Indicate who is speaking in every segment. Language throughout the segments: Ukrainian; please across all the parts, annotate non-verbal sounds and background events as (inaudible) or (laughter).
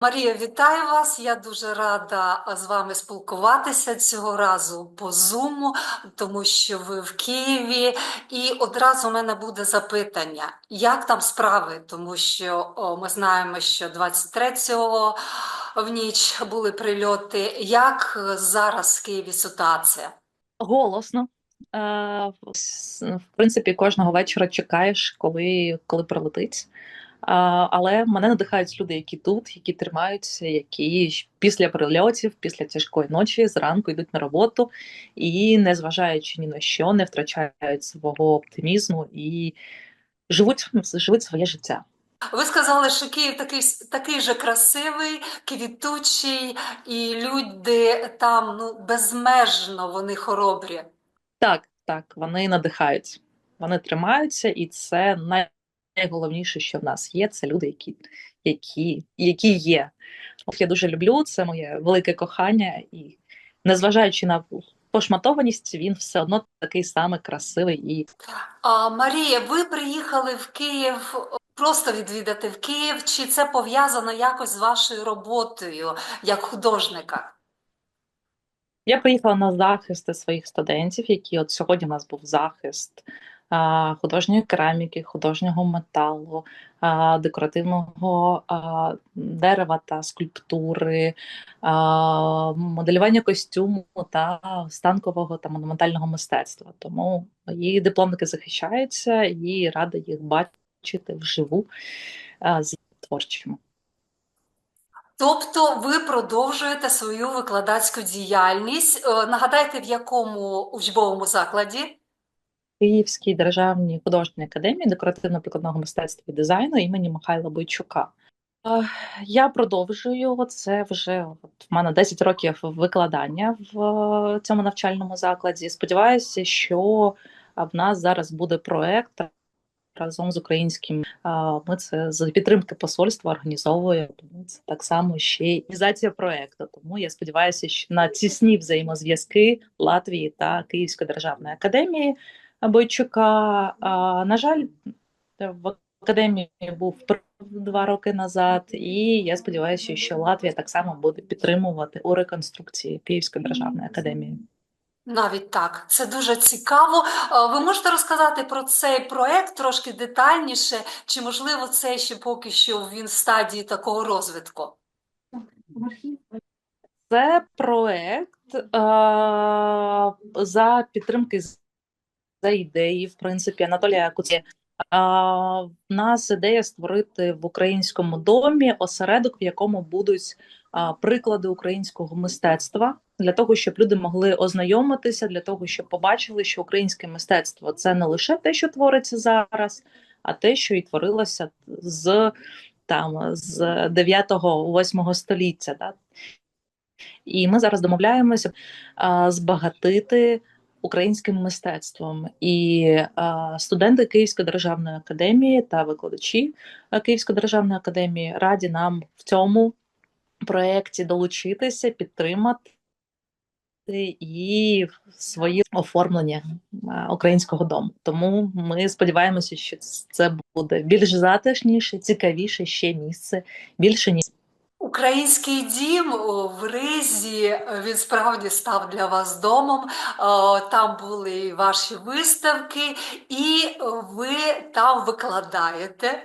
Speaker 1: Марія, вітаю вас. Я дуже рада з вами спілкуватися цього разу по Зуму, тому що ви в Києві. І одразу у мене буде запитання, як там справи? Тому що о, ми знаємо, що 23-го в ніч були прильоти. Як зараз в Києві ситуація?
Speaker 2: Голосно. Е, в принципі, кожного вечора чекаєш, коли, коли прилетить. Але мене надихають люди, які тут, які тримаються, які після прильотів, після тяжкої ночі зранку йдуть на роботу і, незважаючи ні на що, не втрачають свого оптимізму і живуть, живуть своє життя.
Speaker 1: Ви сказали, що Київ такий, такий же красивий, квітучий, і люди там ну, безмежно вони хоробрі.
Speaker 2: Так, так, вони надихають, вони тримаються, і це най- найголовніше, що в нас є. Це люди, які, які, які є. От я дуже люблю, це моє велике кохання, і незважаючи на пошматованість, він все одно такий самий красивий і
Speaker 1: А, Марія, ви приїхали в Київ просто відвідати в Київ, чи це пов'язано якось з вашою роботою як художника?
Speaker 2: Я приїхала на захист своїх студентів, які от сьогодні у нас був захист художньої кераміки, художнього металу, декоративного дерева та скульптури, моделювання костюму та станкового та монументального мистецтва. Тому мої дипломники захищаються і рада їх бачити вживу з творчими.
Speaker 1: Тобто ви продовжуєте свою викладацьку діяльність. Е, Нагадайте, в якому учбовому закладі?
Speaker 2: Київській державній художній академії декоративно-прикладного мистецтва і дизайну імені Михайла Бойчука. Я продовжую це вже от в мене 10 років викладання в е, цьому навчальному закладі. Сподіваюся, що в нас зараз буде проект разом з українським. Ми це за підтримки посольства організовуємо. Це так само ще й організація проекту. Тому я сподіваюся, що на тісні взаємозв'язки Латвії та Київської державної академії Бойчука. А, На жаль, в академії був два роки назад, і я сподіваюся, що Латвія так само буде підтримувати у реконструкції Київської державної академії.
Speaker 1: Навіть так, це дуже цікаво. Ви можете розказати про цей проект трошки детальніше, чи можливо це ще поки що він в стадії такого розвитку?
Speaker 2: Це проект е, за підтримки за ідеї, в принципі, Анатолія Куці. А, в нас ідея створити в українському домі осередок, в якому будуть а, приклади українського мистецтва, для того, щоб люди могли ознайомитися, для того, щоб побачили, що українське мистецтво це не лише те, що твориться зараз, а те, що і творилося з там з 9-8 століття. Да? І ми зараз домовляємося а, збагатити українським мистецтвом. І студенти Київської державної академії та викладачі Київської державної академії раді нам в цьому проєкті долучитися, підтримати і свої оформлення українського дому. Тому ми сподіваємося, що це буде більш затишніше, цікавіше ще місце, більше ніж.
Speaker 1: Український дім в Ризі, е, він справді став для вас домом. Там були ваші виставки, і е, ви там викладаєте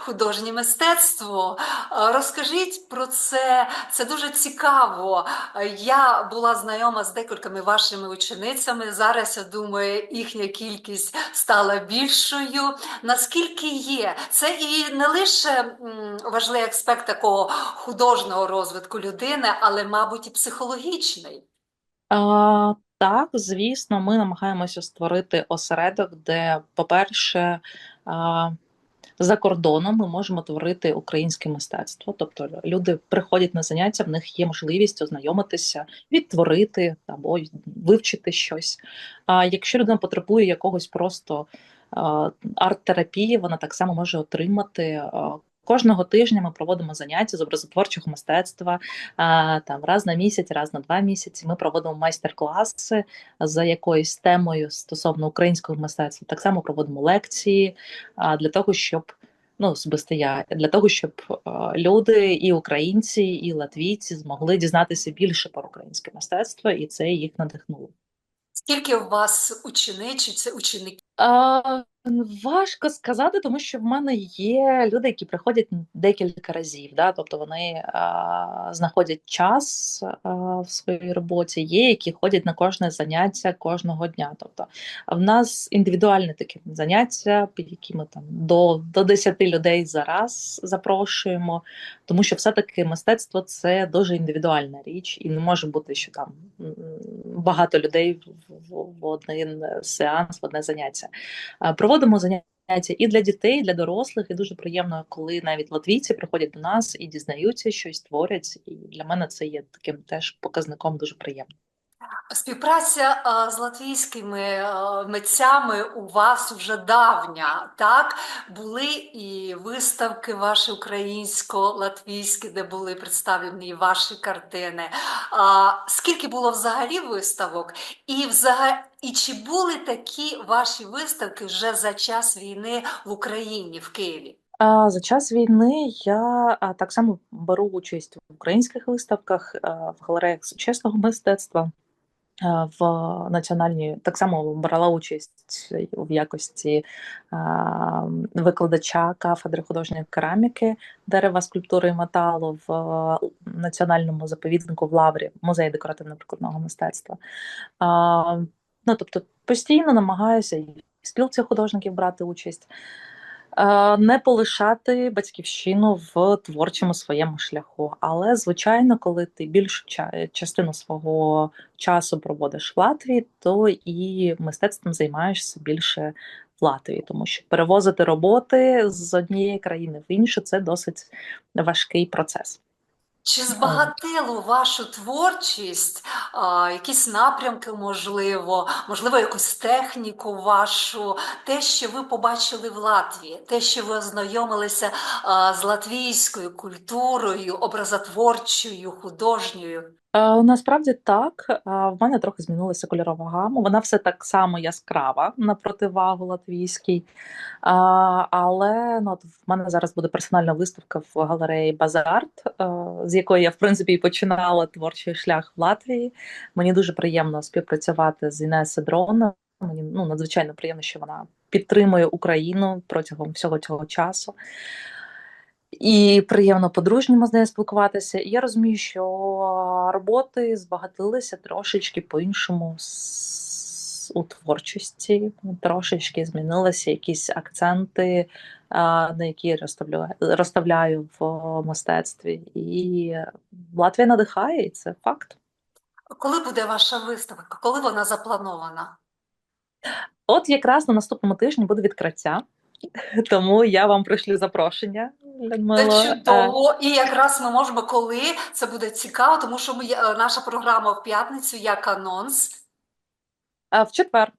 Speaker 1: художнє мистецтво. Е, Розкажіть про це, це дуже цікаво. Е, Я була знайома з декількома вашими ученицями. Зараз, я думаю, їхня кількість стала більшою. Наскільки є? Це і не лише важливий аспект такого художнього розвитку людини, але, мабуть, і психологічний.
Speaker 2: А, так, звісно, ми намагаємося створити осередок, де, по-перше, за кордоном ми можемо творити українське мистецтво. Тобто люди приходять на заняття, в них є можливість ознайомитися, відтворити або вивчити щось. А якщо людина потребує якогось просто арт-терапії, вона так само може отримати. Кожного тижня ми проводимо заняття з образотворчого мистецтва. Там раз на місяць, раз на два місяці. Ми проводимо майстер-класи за якоюсь темою стосовно українського мистецтва. Так само проводимо лекції для того, щоб ну, особисто я, для того, щоб е, люди, і українці, і латвійці змогли дізнатися більше про українське мистецтво, і це їх надихнуло.
Speaker 1: Скільки у вас учениць, чи це ученики?
Speaker 2: А, важко сказати, тому що в мене є люди, які приходять декілька разів. Да? Тобто вони а, знаходять час а, в своїй роботі, є, які ходять на кожне заняття кожного дня. Тобто в нас індивідуальне таке заняття, під які ми там до, до 10 людей за раз запрошуємо, тому що все-таки мистецтво це дуже індивідуальна річ, і не може бути, що там багато людей в, в, в один сеанс, в одне заняття. А, Проводимо заняття і для дітей, і для дорослих, і дуже приємно, коли навіть латвійці приходять до нас і дізнаються щось, творять. І для мене це є таким теж показником дуже приємним.
Speaker 1: Співпраця з латвійськими митцями у вас вже давня, так? Були і виставки ваші українсько-латвійські, де були представлені ваші картини. А, скільки було взагалі виставок? І, взагалі, і чи були такі ваші виставки вже за час війни в Україні, в Києві?
Speaker 2: За час війни я так само беру участь в українських виставках, в галереях сучасного мистецтва. В національній так само брала участь в якості викладача кафедри художньої кераміки, дерева, скульптури і металу в національному заповіднику в Лаврі, музеї декоративно-прикладного мистецтва. Ну, тобто постійно намагаюся і в спілці художників брати участь, не полишати батьківщину в творчому своєму шляху. Але, звичайно, коли ти більшу ча- частину свого часу проводиш в Латвії, то і мистецтвом займаєшся більше в Латвії, тому що перевозити роботи з однієї країни в іншу це досить важкий процес.
Speaker 1: Чи збагатило вашу творчість, а, якісь напрямки, можливо, можливо, якусь техніку вашу, те, що ви побачили в Латвії, те, що ви ознайомилися а, з латвійською культурою, образотворчою, художньою?
Speaker 2: Е, Насправді так, Е, в мене трохи змінилася кольорова гама. Вона все так само яскрава на противагу латвійській. А, Але ну, от в мене зараз буде персональна виставка в галереї Базарт, е, з якої я в принципі і починала творчий шлях в Латвії. Мені дуже приємно співпрацювати з Інесою Седрон. Мені ну, надзвичайно приємно, що вона підтримує Україну протягом всього цього часу. І приємно по-дружньому з нею спілкуватися. І я розумію, що роботи збагатилися трошечки по-іншому у творчості, трошечки змінилися якісь акценти, на які я розставляю, розставляю в мистецтві. І Латвія надихає, і це факт.
Speaker 1: Коли буде ваша виставка? Коли вона запланована?
Speaker 2: От якраз на наступному тижні буде відкриття, (laughs) тому я вам пришлю запрошення,
Speaker 1: Це
Speaker 2: Е,
Speaker 1: чудово, і якраз ми можемо, коли це буде цікаво, тому що ми, е, наша програма в п'ятницю як анонс.
Speaker 2: А в четвер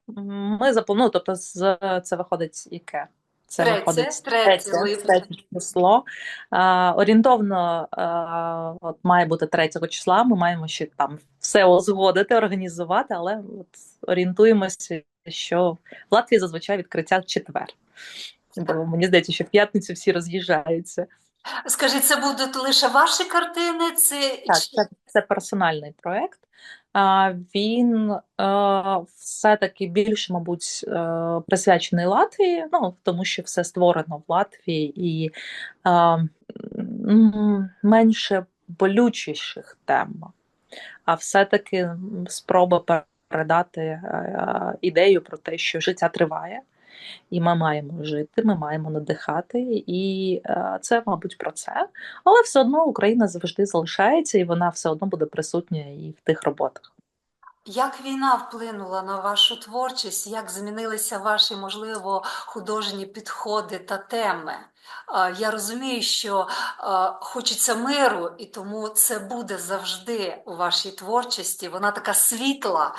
Speaker 2: ми заплануємо, тобто з це виходить яке? Це
Speaker 1: Третє,
Speaker 2: виходить
Speaker 1: третє
Speaker 2: третє, третє число. А, орієнтовно а, от має бути 3 числа. Ми маємо ще там все узгодити, організувати, але от орієнтуємося, що в Латвії зазвичай відкриття в четвер. Бо мені здається, що в п'ятницю всі роз'їжджаються.
Speaker 1: Скажіть, це будуть лише ваші картини? Це
Speaker 2: Так, це, це персональний проєкт. А, Він е, все-таки більше, мабуть, е, присвячений Латвії, ну, тому що все створено в Латвії і е, менше болючіших тем, а все-таки спроба передати ідею про те, що життя триває, і ми маємо жити, ми маємо надихати, і е, це, мабуть, про це. Але все одно Україна завжди залишається, і вона все одно буде присутня і в тих роботах.
Speaker 1: Як війна вплинула на вашу творчість? Як змінилися ваші, можливо, художні підходи та теми? Я розумію, що хочеться миру, і тому це буде завжди у вашій творчості. Вона така світла,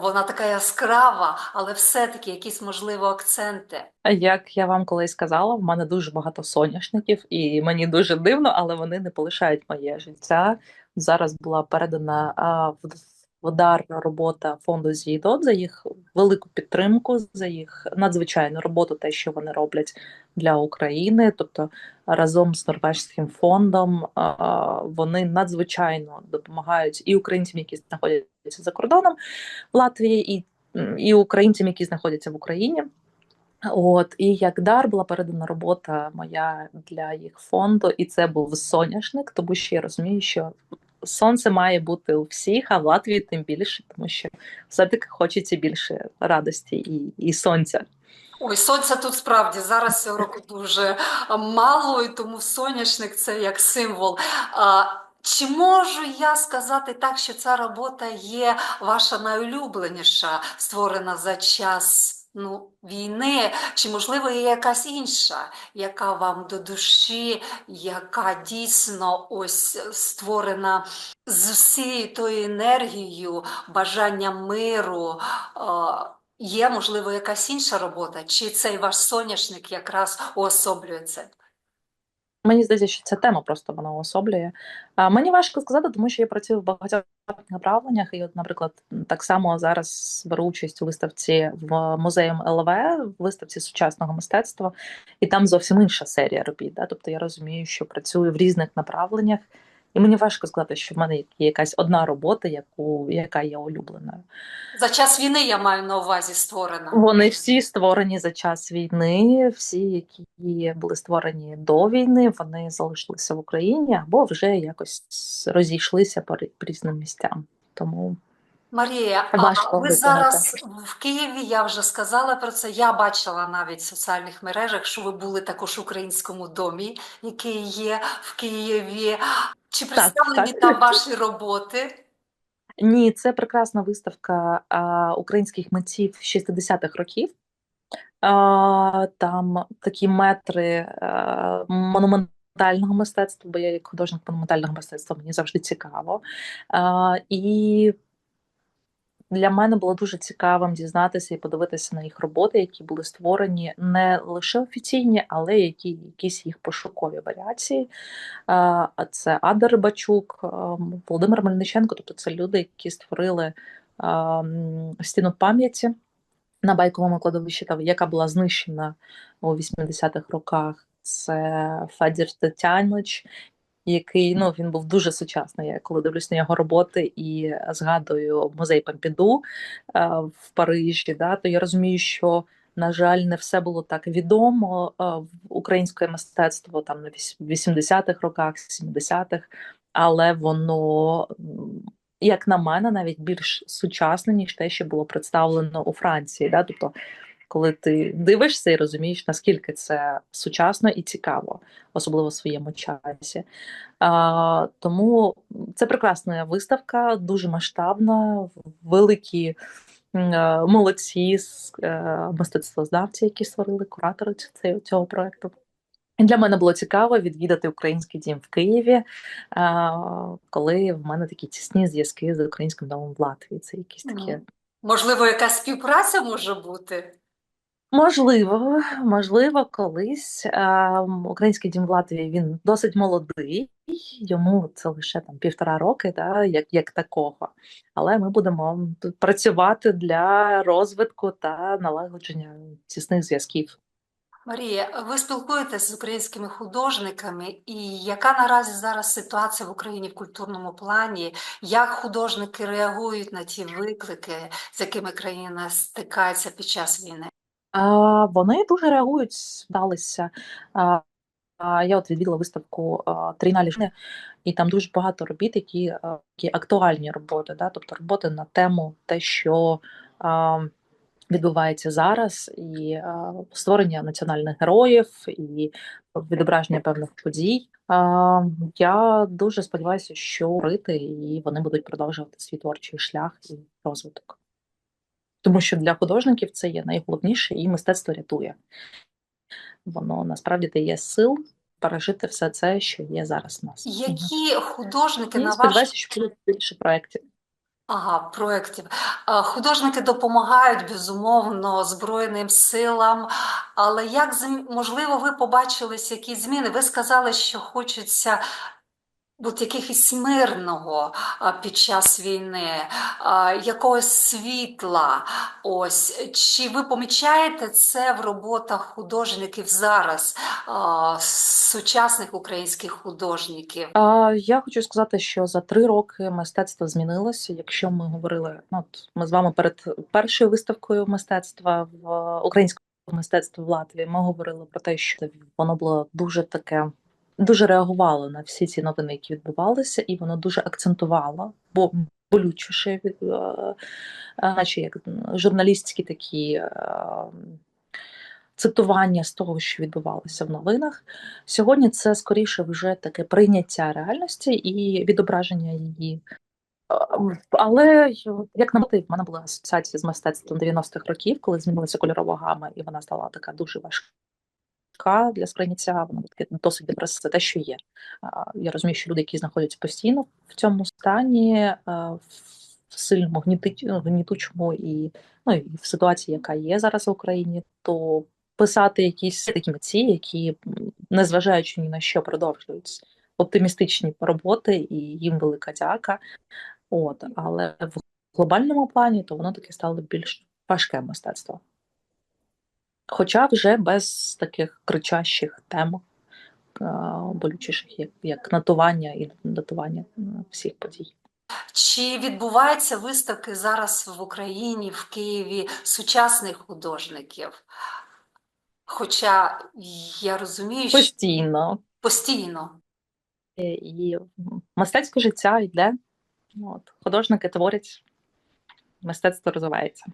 Speaker 1: вона така яскрава, але все-таки якісь, можливо, акценти.
Speaker 2: Як я вам колись сказала, в мене дуже багато соняшників, і мені дуже дивно, але вони не полишають моє життя. Зараз була передана в вдар робота фонду ЗІДОТ за їх велику підтримку, за їх надзвичайну роботу, те, що вони роблять для України. Тобто разом з Норвежським фондом вони надзвичайно допомагають і українцям, які знаходяться за кордоном Латвії, і, і українцям, які знаходяться в Україні. От і як дар була передана робота моя для їх фонду, і це був соняшник, тому що я розумію, що сонце має бути у всіх, а в Латвії тим більше, тому що все-таки хочеться більше радості і, і сонця.
Speaker 1: Ой, сонця тут справді зараз цього року дуже мало, і тому соняшник це як символ. Чи можу я сказати так, що ця робота є ваша найулюбленіша, створена за час ну, війни? Чи, можливо, є якась інша, яка вам до душі, яка дійсно ось створена з всією тою енергією, бажанням миру? Є, можливо, якась інша робота, чи цей ваш соняшник якраз уособлює це?
Speaker 2: Мені здається, що ця тема просто вона уособлює. А, мені важко сказати, тому що я працюю в багатьох направленнях, і, от, наприклад, так само зараз беру участь у виставці в музеї ЛВ, в виставці сучасного мистецтва, і там зовсім інша серія робіт. Да? Тобто я розумію, що працюю в різних направленнях, і мені важко сказати, що в мене є якась одна робота, яку, яка є улюбленою.
Speaker 1: За час війни я маю на увазі створена.
Speaker 2: Вони всі створені за час війни, всі, які були створені до війни, вони залишилися в Україні або вже якось розійшлися по рі- різним місцям. Тому
Speaker 1: Марія, а ви зараз в Києві, я вже сказала про це. Я бачила навіть в соціальних мережах, що ви були також в українському домі, який є в Києві. Чи представлені
Speaker 2: так.
Speaker 1: там ваші роботи?
Speaker 2: ні, це прекрасна виставка а, українських митців 60-х років. А, там такі метри а, монументального мистецтва, бо я як художник монументального мистецтва, мені завжди цікаво. А, і для мене було дуже цікавим дізнатися і подивитися на їх роботи, які були створені не лише офіційні, але які якісь їх пошукові варіації. Це Ада Рибачук, Володимир Мельниченко, тобто це люди, які створили стіну пам'яті на байковому кладовищі, яка була знищена у 80-х роках. Це Федір Тетянович, який ну він був дуже сучасний. Я коли дивлюсь на його роботи і згадую музей Помпіду е, в Парижі, да, то я розумію, що на жаль, не все було так відомо е, в українське мистецтво там на віс- 80-х роках, 70-х, але воно, як на мене, навіть більш сучасне, ніж те, що було представлено у Франції. Да? Тобто, коли ти дивишся і розумієш, наскільки це сучасно і цікаво, особливо в своєму часі. Тому це прекрасна виставка, дуже масштабна, великі е, молодці е, мистецтвознавці, які створили куратори цього, проекту. Для мене було цікаво відвідати український дім в Києві, коли в мене такі тісні зв'язки з українським домом в Латвії. Це якісь такі.
Speaker 1: Ну, Можливо, якась співпраця може бути?
Speaker 2: Можливо, можливо, колись а, український дім в Латвії він досить молодий, йому це лише там півтора роки, да, як, як такого. Але ми будемо працювати для розвитку та налагодження тісних зв'язків.
Speaker 1: Марія, ви спілкуєтесь з українськими художниками, і яка наразі зараз ситуація в Україні в культурному плані? Як художники реагують на ті виклики, з якими країна стикається під час війни?
Speaker 2: Вони дуже реагують, вдалися. Я от відвідала виставку Ліжни, і там дуже багато робіт, які, які актуальні роботи, да? тобто роботи на тему те, що відбувається зараз, і створення національних героїв, і відображення певних подій. Я дуже сподіваюся, що рити, і вони будуть продовжувати свій творчий шлях і розвиток. Тому що для художників це є найголовніше, і мистецтво рятує. Воно насправді дає сил пережити все це, що є зараз в нас.
Speaker 1: Які художники
Speaker 2: І
Speaker 1: на ваш
Speaker 2: що буде більше проєктів.
Speaker 1: ага, проєктів? Художники допомагають, безумовно, Збройним силам, але як можливо ви побачили якісь зміни? Ви сказали, що хочеться от якихось мирного під час війни, якогось світла. Ось чи ви помічаєте це в роботах художників зараз, сучасних українських художників?
Speaker 2: Я хочу сказати, що за три роки мистецтво змінилося. Якщо ми говорили, ну от ми з вами перед першою виставкою мистецтва в українського мистецтва в Латвії, ми говорили про те, що воно було дуже таке. Дуже реагувало на всі ці новини, які відбувалися, і воно дуже акцентувало, бо болючіше, е, е, наче як журналістські такі е, цитування з того, що відбувалося в новинах. Сьогодні це скоріше вже таке прийняття реальності і відображення її. Але як на мене, в мене була асоціація з мистецтвом 90-х років, коли змінилася кольорова гама, і вона стала така дуже важка для сприйняття. Вона таке досить депресивна, це те, що є. Я розумію, що люди, які знаходяться постійно в цьому стані, в сильному гнітучому і, ну, і в ситуації, яка є зараз в Україні, то писати якісь такі митці, які, незважаючи ні на що, продовжують оптимістичні роботи, і їм велика дяка. От, але в глобальному плані то воно таке стало більш важке мистецтво. Хоча вже без таких кричащих тем, е, болючіших, як, як натування і датування е, всіх подій.
Speaker 1: Чи відбуваються виставки зараз в Україні, в Києві сучасних художників? Хоча я розумію, що
Speaker 2: Постійно.
Speaker 1: постійно.
Speaker 2: Е, І мистецьке життя йде. От, художники творять, мистецтво розвивається.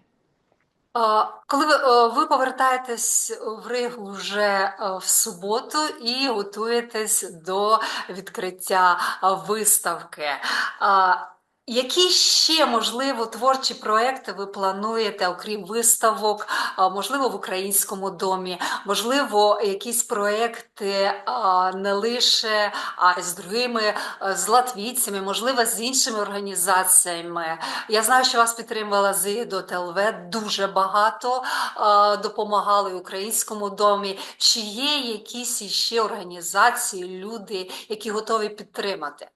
Speaker 1: Коли ви, е, ви повертаєтесь в Ригу вже е, в суботу і готуєтесь до відкриття виставки, які ще, можливо, творчі проекти ви плануєте, окрім виставок, можливо, в українському домі, можливо, якісь проекти не лише а з другими, з латвійцями, можливо, з іншими організаціями. Я знаю, що вас підтримувала ЗІДО ТЛВ, дуже багато допомагали українському домі. Чи є якісь іще організації, люди, які готові підтримати?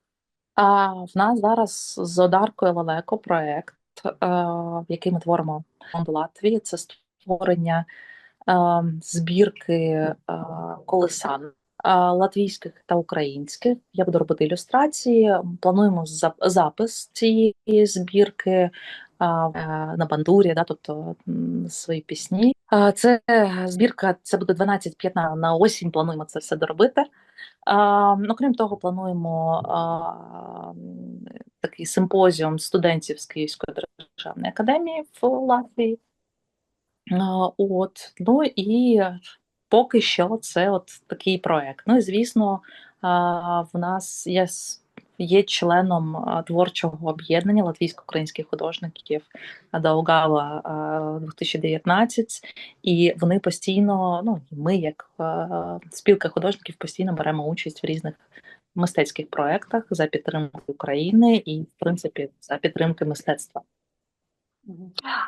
Speaker 2: А в нас зараз з Одаркою Лелеко проект, е, який ми творимо в Латвії. Це створення е, збірки е, колесан латвійських та українських. Я буду робити ілюстрації. Плануємо запис цієї збірки на бандурі, да, тобто свої пісні. Це збірка, це буде 12-15 на осінь. Плануємо це все доробити. А, ну, того, плануємо такий симпозіум студентів з Київської державної академії в Латвії. От, ну і поки що це от такий проект. Ну і звісно, в нас є, є членом творчого об'єднання латвійсько-українських художників Даугава а, 2019, і вони постійно, ну ми, як е, спілка художників, постійно беремо участь в різних мистецьких проєктах за підтримки України і, в принципі, за підтримки мистецтва.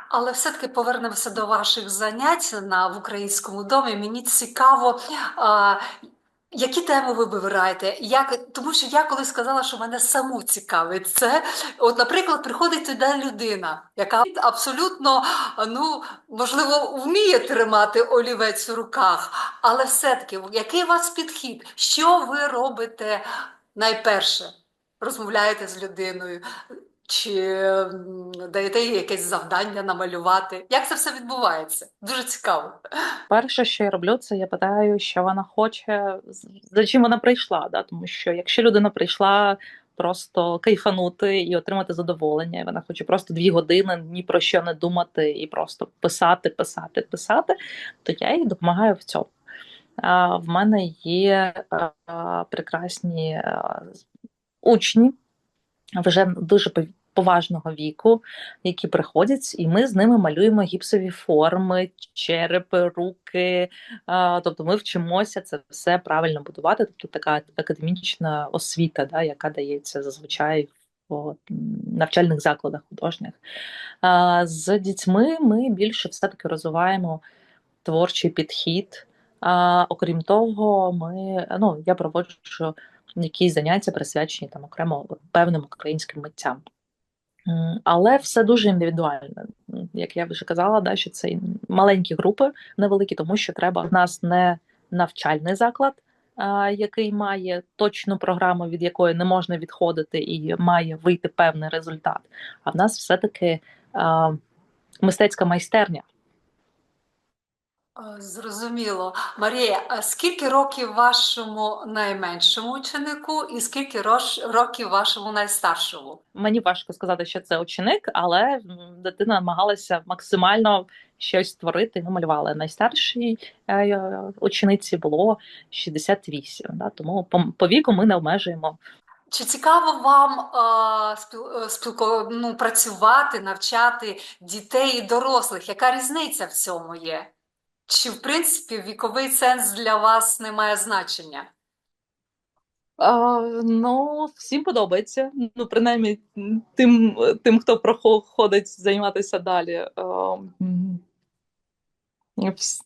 Speaker 1: Але все-таки повернемося до ваших занять на в українському домі. Мені цікаво, які теми ви вибираєте? Як, тому що я колись сказала, що мене саму цікавить це. От, наприклад, приходить туди людина, яка абсолютно, ну, можливо, вміє тримати олівець у руках, але все-таки, який у вас підхід? Що ви робите найперше? Розмовляєте з людиною? Чи даєте їй якесь завдання намалювати? Як це все відбувається? Дуже цікаво.
Speaker 2: Перше, що я роблю, це я питаю, що вона хоче, за чим вона прийшла. Да? Тому що якщо людина прийшла просто кайфанути і отримати задоволення, вона хоче просто дві години ні про що не думати і просто писати, писати, писати, то я їй допомагаю в цьому. В мене є прекрасні учні вже дуже пов- поважного віку, які приходять, і ми з ними малюємо гіпсові форми, черепи, руки. Тобто ми вчимося це все правильно будувати. Тобто така академічна освіта, да, яка дається зазвичай в навчальних закладах художніх. З дітьми ми більше все-таки розвиваємо творчий підхід. Окрім того, ми, ну, я проводжу якісь заняття присвячені там окремо певним українським митцям. Але все дуже індивідуально. Як я вже казала, да, що це маленькі групи невеликі, тому що треба в нас не навчальний заклад, а, який має точну програму, від якої не можна відходити, і має вийти певний результат. А в нас все-таки а, мистецька майстерня.
Speaker 1: Е, Зрозуміло. Марія, а скільки років вашому найменшому ученику і скільки років вашому найстаршому?
Speaker 2: Мені важко сказати, що це ученик, але дитина намагалася максимально щось створити. Ну, малювала найстаршій е, учениці було 68. Да? Тому по, віку ми не обмежуємо.
Speaker 1: Чи цікаво вам е, спіл, е, спілко, ну, працювати, навчати дітей і дорослих? Яка різниця в цьому є? Чи, в принципі, віковий ценз для вас не має значення?
Speaker 2: А, ну, всім подобається. Ну, принаймні, тим, тим хто проходить займатися далі. А,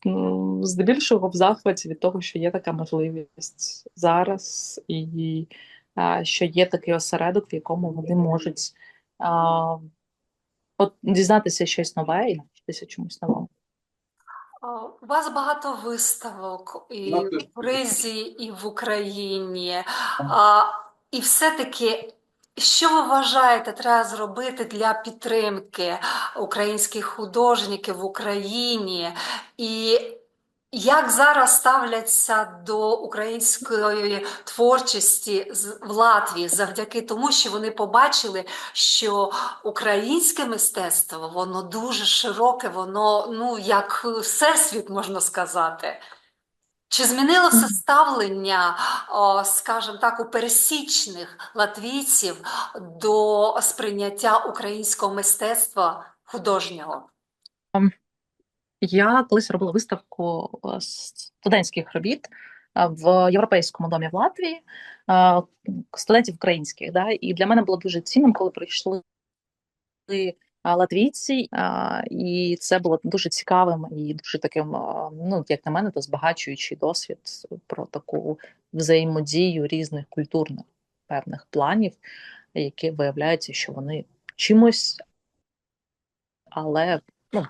Speaker 2: ну, здебільшого в захваті від того, що є така можливість зараз, і а, що є такий осередок, в якому вони можуть а, от, дізнатися щось нове і навчитися чомусь новому.
Speaker 1: У вас багато виставок і в Ризі, і в Україні. А, і все-таки, що ви вважаєте, треба зробити для підтримки українських художників в Україні? І як зараз ставляться до української творчості в Латвії завдяки тому, що вони побачили, що українське мистецтво, воно дуже широке, воно, ну, як всесвіт, можна сказати. Чи змінилося ставлення, скажімо так, у пересічних латвійців до сприйняття українського мистецтва художнього?
Speaker 2: Я колись робила виставку е, студентських робіт е, в Європейському домі в Латвії, е, студентів українських. Да? І для мене було дуже цінним, коли прийшли латвійці, і це було дуже цікавим і дуже таким, ну, як на мене, то збагачуючий досвід про таку взаємодію різних культурних певних планів, які виявляються, що вони чимось, але ну,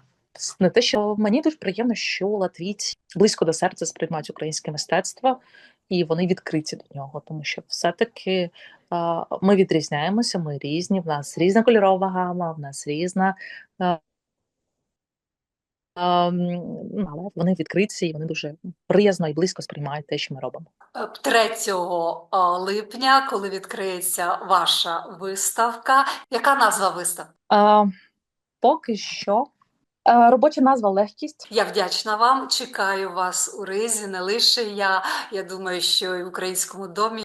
Speaker 2: не те, що мені дуже приємно, що латвійці близько до серця сприймають українське мистецтво, і вони відкриті до нього, тому що все-таки ми відрізняємося, ми різні, в нас різна кольорова гама, в нас різна. ну, але вони відкриті і вони дуже приязно і близько сприймають те, що ми робимо.
Speaker 1: Е, 3 липня, коли відкриється ваша виставка, яка назва виставки?
Speaker 2: Поки що робоча назва легкість.
Speaker 1: Я вдячна вам. Чекаю вас у Ризі, не лише я. Я думаю, що і в українському домі.